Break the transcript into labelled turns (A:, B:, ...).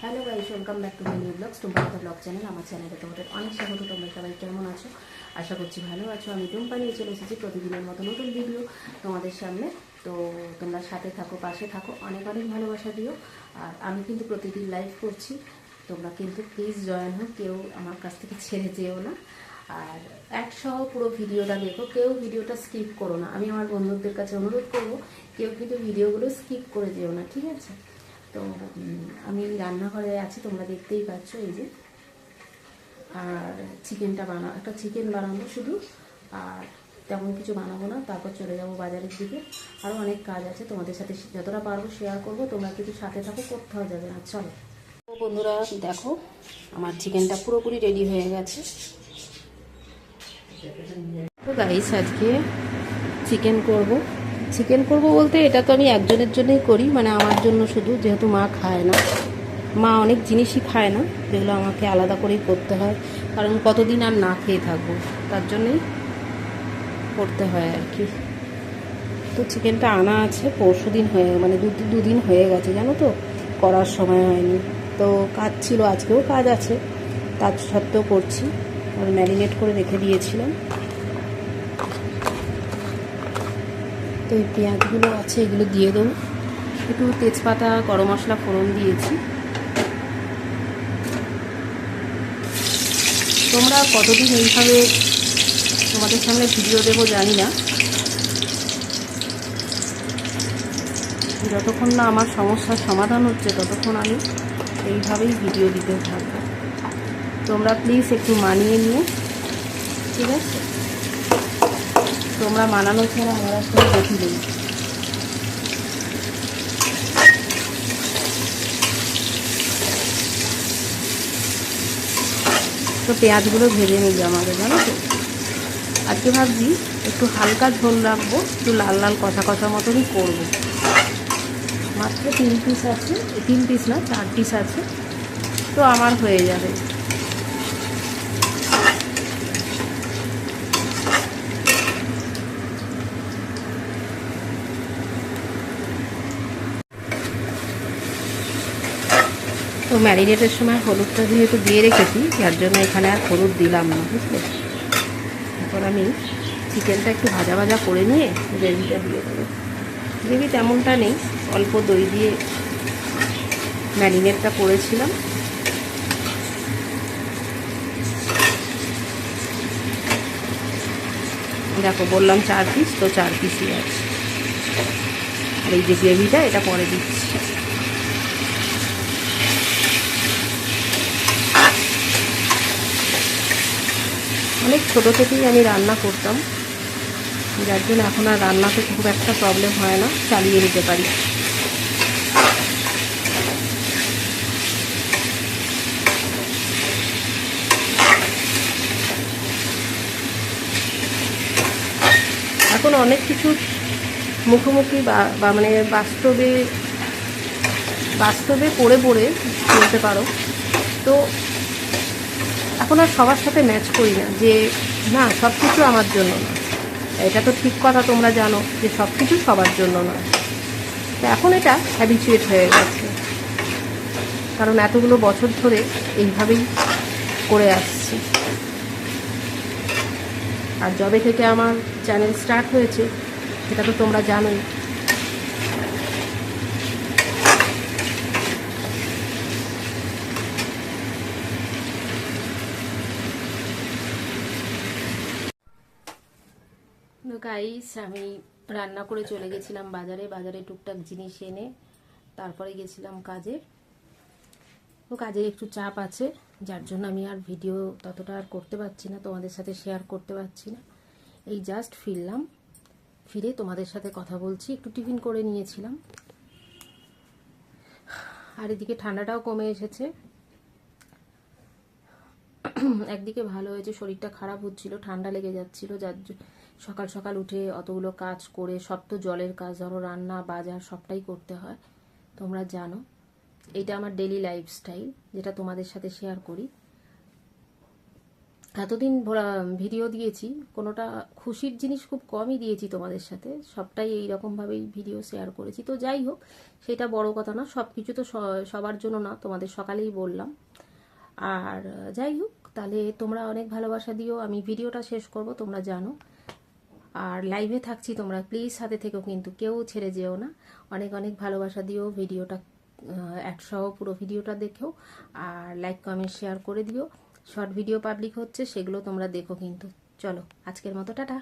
A: Hello guys welcome back to my new vlogs Tumpanita vlog channel আমার চ্যানেলে তোমাদের অনেক স্বাগত। তোমরা সবাই কেমন আছো? আশা করছি ভালো আছো। আমি টুম্পা নিয়ে চলে এসেছি প্রতিদিনের মতো নতুন ভিডিও তোমাদের সামনে। তো তোমরা সাথে থাকো, পাশে থাকো। অনেক অনেক ভালোবাসা দিও। আর আমি কিন্তু প্রতিদিন লাইভ করছি। তোমরা কিন্তু প্লিজ জয়েন হো কেউ আমার কাছ থেকে ছেড়ে যেও না। আর একসহ পুরো ভিডিওটা দেখো। কেউ ভিডিওটা স্কিপ করো না। আমি আমার বন্ধুদের কাছে অনুরোধ করব, কেউ কিন্তু ভিডিওগুলো স্কিপ করে যেও না। ঠিক আছে? তো আমি রান্নাঘরে আছি, তোমরা দেখতেই পাচ্ছ এই যে। আর চিকেনটা বানা, একটা চিকেন বানাবো শুধু, আর তেমন কিছু বানাবো না, তারপর চলে যাব বাজারের দিকে। আরও অনেক কাজ আছে, তোমাদের সাথে যতটা পারব শেয়ার করব, তোমরা কিন্তু সাথে থাকো কোথাও যাবে না, চলো। বন্ধুরা, দেখো, আমার চিকেনটা পুরোপুরি রেডি হয়ে গেছে। তো গাইস আজকে চিকেন করব। চিকেন করব বলতে এটা তো আমি একজনের জন্যই করি মানে আমার জন্য শুধু, যেহেতু মা খায় না। মা অনেক জিনিসই খায় না, যেগুলো আমাকে আলাদা করেই করতে হয়। কারণ কতদিন আর না খেয়ে থাকব, তার জন্যই করতে হয় আর কি। তো চিকেনটা আনা আছে, পরশু দিন হয়ে মানে দু, দুদিন হয়ে গেছে, জানো তো? করার সময় হয়নি। তো কাজ ছিল, আজকেও কাজ আছে। তার সত্ত্বেও করছি। আর ম্যারিনেট করে রেখে দিয়েছিলাম। তো এই পেঁয়াজগুলো আছে, এগুলো দিয়ে দেবো। একটু তেজপাতা, গরম মশলা, ফোড়ন দিয়েছি। তোমরা কতদিন এইভাবে তোমাদের সামনে ভিডিও দেবো জানি না। যতক্ষণ না আমার সমস্যার সমাধান হচ্ছে, ততক্ষণ আমি এইভাবেই ভিডিও দিতে থাকব। তোমরা প্লিজ একটু মানিয়ে নিও। ঠিক আছে? তোমরা মানানো ছাড়া আমার আসলে গতি নেই। তো পেঁয়াজগুলো ভেজে নিই আমাকে জানো তো? আজকে ভাবছি একটু হালকা ঝোল রাখব, একটু লাল লাল কষা কষা মতনই করব। মাত্র তিন পিস আছে, তিন পিস না, চার পিস আছে। তো আমার হয়ে যাবে। ম্যারিনেটের সময় হলুদটা যেহেতু দিয়ে রেখেছি, যার জন্য এখানে আর হলুদ দিলাম না, বুঝলে? এখন আমি চিকেনটা একটু ভাজা ভাজা করে নিয়ে গ্রেভিটা দিয়ে দেবো। গ্রেভি তেমনটা নেই, অল্প দই দিয়ে ম্যারিনেটটা করেছিলাম। দেখো, বললাম চার পিস তো চার পিসই আছে। আর এই যে গ্রেভিটা, এটা পরে দিচ্ছি। অনেক ছোটো থেকেই আমি রান্না করতাম। যার জন্য এখন আর রান্নাতে খুব একটা প্রবলেম হয় না, চালিয়ে নিতে পারি। এখন অনেক কিছু মুখোমুখি বা মানে বাস্তবে বাস্তবে পড়ে পড়ে বলতে পারো। তো এখন আর সবার সাথে ম্যাচ করি না যে, না সব কিছু আমার জন্য না। এটা তো ঠিক কথা তোমরা জানো যে সব কিছু সবার জন্য নয় তো এখন এটা হ্যাবিচুয়েট হয়ে গেছে। কারণ এতগুলো বছর ধরে এইভাবেই করে আসছি। আর যবে থেকে আমার চ্যানেল স্টার্ট হয়েছে, সেটা তো তোমরা জানোই। গাইস, আমি রান্না করে চলে গেছিলাম বাজারে। বাজারে টুকটাক জিনিস এনে তারপরে গেছিলাম কাজে। তো কাজের একটু চাপ আছে, যার জন্য আমি আর ভিডিও ততটা আর করতে পারছি না, তোমাদের সাথে শেয়ার করতে পারছি না। এই জাস্ট ফিরলাম, ফিরে তোমাদের সাথে কথা বলছি, একটু টিফিন করে নিয়েছিলাম। আর এদিকে ঠান্ডাটাও কমে এসেছে। একদিকে ভালো হয়েছে, শরীরটা খারাপ হচ্ছিল, ঠান্ডা লেগে যাচ্ছিল, যার সকাল সকাল উঠে অতগুলো কাজ করে, সব তো জলের কাজ, ধরো রান্না, বাজার, সবটাই করতে হয়, তোমরা জানো। এটা আমার ডেলি লাইফস্টাইল যেটা তোমাদের সাথে শেয়ার করি। এতদিন ভিডিও দিয়েছি, কোনোটা খুশির জিনিস খুব কমই দিয়েছি তোমাদের সাথে, সবটাই এই রকমভাবেই ভিডিও শেয়ার করেছি। তো যাই হোক, সেটা বড় কথা না সব কিছু তো সবার জন্য না, তোমাদের সকালেই বললাম। আর যাই হোক তাহলে তোমরা অনেক ভালোবাসা দিও। আমি ভিডিওটা শেষ করব, তোমরা জানো। আর লাইভে থাকছি তোমরা প্লিজ হাতে থেকেও কিন্তু, কেউ ছেড়ে যেও না। অনেক অনেক ভালোবাসা দিও ভিডিওটা একসহ পুরো ভিডিওটা দেখেও। আর লাইক কমেন্ট শেয়ার করে দিও। শর্ট ভিডিও পাবলিক হচ্ছে, সেগুলো তোমরা দেখো কিন্তু। চলো, আজকের মতো, টাটা।